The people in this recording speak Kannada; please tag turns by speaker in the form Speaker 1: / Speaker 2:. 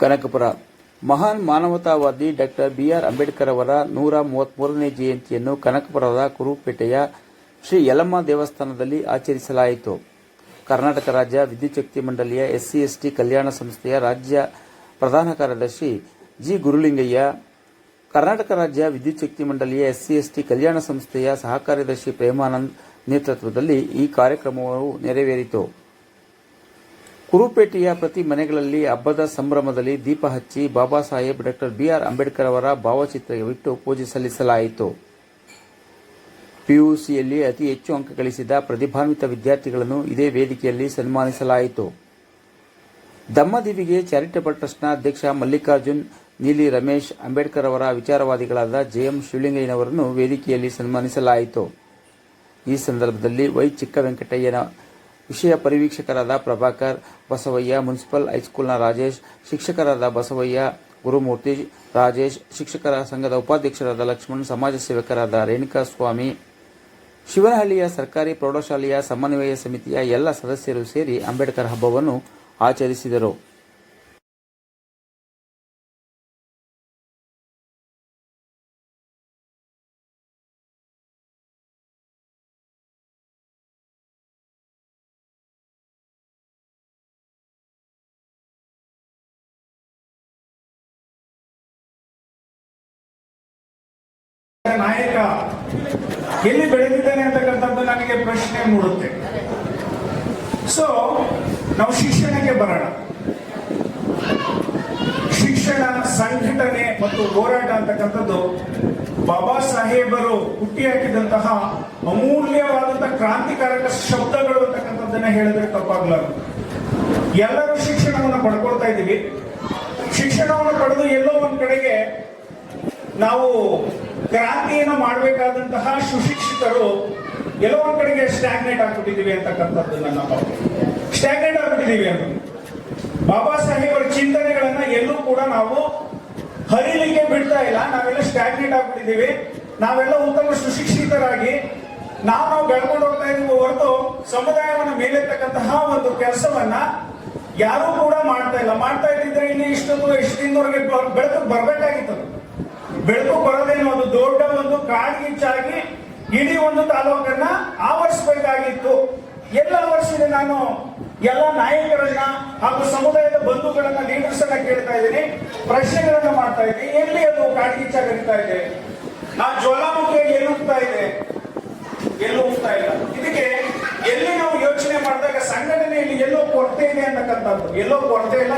Speaker 1: ಕನಕಪುರ. ಮಹಾನ್ ಮಾನವತಾವಾದಿ ಡಾಕ್ಟರ್ ಬಿಆರ್ ಅಂಬೇಡ್ಕರ್ ಅವರ ನೂರ ಮೂವತ್ಮೂರನೇ ಜಯಂತಿಯನ್ನು ಕನಕಪುರದ ಕುರುಪೇಟೆಯ ಶ್ರೀ ಯಲಮ್ಮ ದೇವಸ್ಥಾನದಲ್ಲಿ ಆಚರಿಸಲಾಯಿತು. ಕರ್ನಾಟಕ ರಾಜ್ಯ ವಿದ್ಯುಚ್ಛಕ್ತಿ ಮಂಡಳಿಯ ಎಸ್ಸಿ, ಎಸ್ಟಿ ಕಲ್ಯಾಣ ಸಂಸ್ಥೆಯ ರಾಜ್ಯ ಪ್ರಧಾನ ಕಾರ್ಯದರ್ಶಿ ಜಿ. ಗುರುಲಿಂಗಯ್ಯ, ಕರ್ನಾಟಕ ರಾಜ್ಯ ವಿದ್ಯುಚ್ಛಕ್ತಿ ಮಂಡಳಿಯ ಎಸ್ಸಿ, ಎಸ್ಟಿ ಕಲ್ಯಾಣ ಸಂಸ್ಥೆಯ ಸಹಕಾರ್ಯದರ್ಶಿ ಪ್ರೇಮಾನಂದ್ ನೇತೃತ್ವದಲ್ಲಿ ಈ ಕಾರ್ಯಕ್ರಮವು ನೆರವೇರಿತು. ಕುರುಪೇಟೆಯ ಪ್ರತಿ ಮನೆಗಳಲ್ಲಿ ಹಬ್ಬದ ಸಂಭ್ರಮದಲ್ಲಿ ದೀಪ ಹಚ್ಚಿ ಬಾಬಾ ಸಾಹೇಬ್ ಡಾಕ್ಟರ್ ಬಿಆರ್ ಅಂಬೇಡ್ಕರ್ ಅವರ ಭಾವಚಿತ್ರವಿಟ್ಟು ಪೂಜೆ ಸಲ್ಲಿಸಲಾಯಿತು. ಪಿಯುಸಿಯಲ್ಲಿ ಅತಿ ಹೆಚ್ಚು ಅಂಕ ಗಳಿಸಿದ ಪ್ರತಿಭಾನ್ವಿತ ವಿದ್ಯಾರ್ಥಿಗಳನ್ನು ಇದೇ ವೇದಿಕೆಯಲ್ಲಿ ಸನ್ಮಾನಿಸಲಾಯಿತು. ದಮ್ಮದಿವಿಗೆ ಚಾರಿಟಬಲ್ ಟ್ರಸ್ಟ್ನ ಅಧ್ಯಕ್ಷ ಮಲ್ಲಿಕಾರ್ಜುನ್, ನೀಲಿ ರಮೇಶ್ ಅಂಬೇಡ್ಕರ್ ಅವರ ವಿಚಾರವಾದಿಗಳಾದ ಜೆಎಂ ಶಿವಲಿಂಗಯ್ಯನವರನ್ನು ವೇದಿಕೆಯಲ್ಲಿ ಸನ್ಮಾನಿಸಲಾಯಿತು. ಈ ಸಂದರ್ಭದಲ್ಲಿ ವೈ ಚಿಕ್ಕವೆಂಕಟಯ್ಯನ ವಿಷಯ ಪರಿವೀಕ್ಷಕರಾದ ಪ್ರಭಾಕರ್ ಬಸವಯ್ಯ, ಮುನ್ಸಿಪಲ್ ಹೈಸ್ಕೂಲ್ನ ರಾಜೇಶ್, ಶಿಕ್ಷಕರಾದ ಬಸವಯ್ಯ, ಗುರುಮೂರ್ತಿ ರಾಜೇಶ್, ಶಿಕ್ಷಕರ ಸಂಘದ ಉಪಾಧ್ಯಕ್ಷರಾದ ಲಕ್ಷ್ಮಣ್, ಸಮಾಜ ಸೇವಕರಾದ ರೇಣುಕಾ ಸ್ವಾಮಿ. ಶಿವನಹಳ್ಳಿಯ ಸರ್ಕಾರಿ ಪ್ರೌಢಶಾಲೆಯ ಸಮನ್ವಯ ಸಮಿತಿಯ ಎಲ್ಲ ಸದಸ್ಯರು ಸೇರಿ ಅಂಬೇಡ್ಕರ್ ಹಬ್ಬವನ್ನು ಆಚರಿಸಿದರು.
Speaker 2: ನಾಯಕ, ಎಲ್ಲಿ ಬೆಳೆದಿದ್ದಾನೆ ಅಂತಕ್ಕಂಥದ್ದು ನನಗೆ ಪ್ರಶ್ನೆ ಮೂಡುತ್ತೆ. ಸೊ ನಾವು ಶಿಕ್ಷಣಕ್ಕೆ ಬರೋಣ. ಶಿಕ್ಷಣ ಸಂಘಟನೆ ಮತ್ತು ಹೋರಾಟ ಅಂತಕ್ಕಂಥದ್ದು ಬಾಬಾ ಸಾಹೇಬರು ಹುಟ್ಟಿ ಹಾಕಿದಂತಹ ಅಮೂಲ್ಯವಾದಂತಹ ಕ್ರಾಂತಿಕಾರಕ ಶಬ್ದಗಳು ಅಂತಕ್ಕಂಥದ್ದನ್ನ ಹೇಳಿದ್ರೆ ತಪ್ಪಾಗ್ಲಾರ್ದು. ಎಲ್ಲರೂ ಶಿಕ್ಷಣವನ್ನು ಪಡ್ಕೊಳ್ತಾ ಇದ್ದೀವಿ. ಶಿಕ್ಷಣವನ್ನು ಪಡೆದು ಎಲ್ಲೋ ಒಂದ್ ಕಡೆಗೆ ನಾವು ಕ್ರಾಂತಿಯನ್ನು ಮಾಡಬೇಕಾದಂತಹ ಸುಶಿಕ್ಷಿತರು ಎಲ್ಲೋ ಕಡೆಗೆ ಸ್ಟ್ಯಾಗ್ನೇಟ್ ಆಗ್ಬಿಟ್ಟಿದೀವಿ ಅಂತಕ್ಕಂಥದ್ದು ನನ್ನ ಸ್ಟ್ಯಾಗ್ನೇಟ್ ಆಗ್ಬಿಟ್ಟಿದೀವಿ ಅಂತ. ಬಾಬಾ ಸಾಹೇಬರ ಚಿಂತನೆಗಳನ್ನ ಎಲ್ಲೂ ಕೂಡ ನಾವು ಹರಿಲಿಕ್ಕೆ ಬಿಡ್ತಾ ಇಲ್ಲ. ನಾವೆಲ್ಲ ಸ್ಟ್ಯಾಗ್ನೇಟ್ ಆಗ್ಬಿಟ್ಟಿದೀವಿ ನಾವೆಲ್ಲ ಉತ್ತಮ ಸುಶಿಕ್ಷಿತರಾಗಿ ನಾವು ನಾವು ಬೆಳ್ಕೊಂಡು ಹೋಗ್ತಾ ಇದೀವಿ ಹೊರತು ಸಮುದಾಯವನ್ನು ಮೇಲೆತ್ತಕ್ಕಂತಹ ಒಂದು ಕೆಲಸವನ್ನ ಯಾರೂ ಕೂಡ ಮಾಡ್ತಾ ಇಲ್ಲ. ಮಾಡ್ತಾ ಇದ್ದಿದ್ರೆ ಇಲ್ಲಿ ಇಷ್ಟೊಂದು ಎಷ್ಟು ದಿನದವರೆಗೆ ಬೆಳಕು ಬರ್ಬೇಕಾಗಿತ್ತು. ಬೆಳಕು ಬರೋದೇನು ಒಂದು ದೊಡ್ಡ ಒಂದು ಕಾಡ್ಗಿಚ್ಚಾಗಿ ಇಡೀ ಒಂದು ತಾಲೂಕನ್ನ ಆವರಿಸಬೇಕಾಗಿತ್ತು. ಎಲ್ಲ ಆವರಿಸಿದೆ ನಾನು ಎಲ್ಲ ನಾಯಕರನ್ನ ಹಾಗೂ ಸಮುದಾಯದ ಬಂಧುಗಳನ್ನ ಲೀಡರ್ಸ್ ಅನ್ನ ಕೇಳ್ತಾ ಇದ್ದೀನಿ. ಪ್ರಶ್ನೆಗಳನ್ನ ಮಾಡ್ತಾ ಇದ್ದೀನಿ. ಎಲ್ಲಿ ಅದು ಕಾಡ್ಗಿಚ್ಚಾಗಿರ್ತಾ ಇದೆ? ನಾ ಜ್ವಾಲಾಮುಖಿ ಹೋಗ್ತಾ ಇದೆ? ಎಲ್ಲೂ ಹೋಗ್ತಾ ಇಲ್ಲ. ಇದಕ್ಕೆ ಎಲ್ಲಿ ನಾವು ಯೋಚನೆ ಮಾಡಿದಾಗ ಸಂಘಟನೆಯಲ್ಲಿ ಎಲ್ಲೋ ಕೊರತೆ ಇದೆ ಎಲ್ಲೋ ಕೊರತೆ ಇಲ್ಲ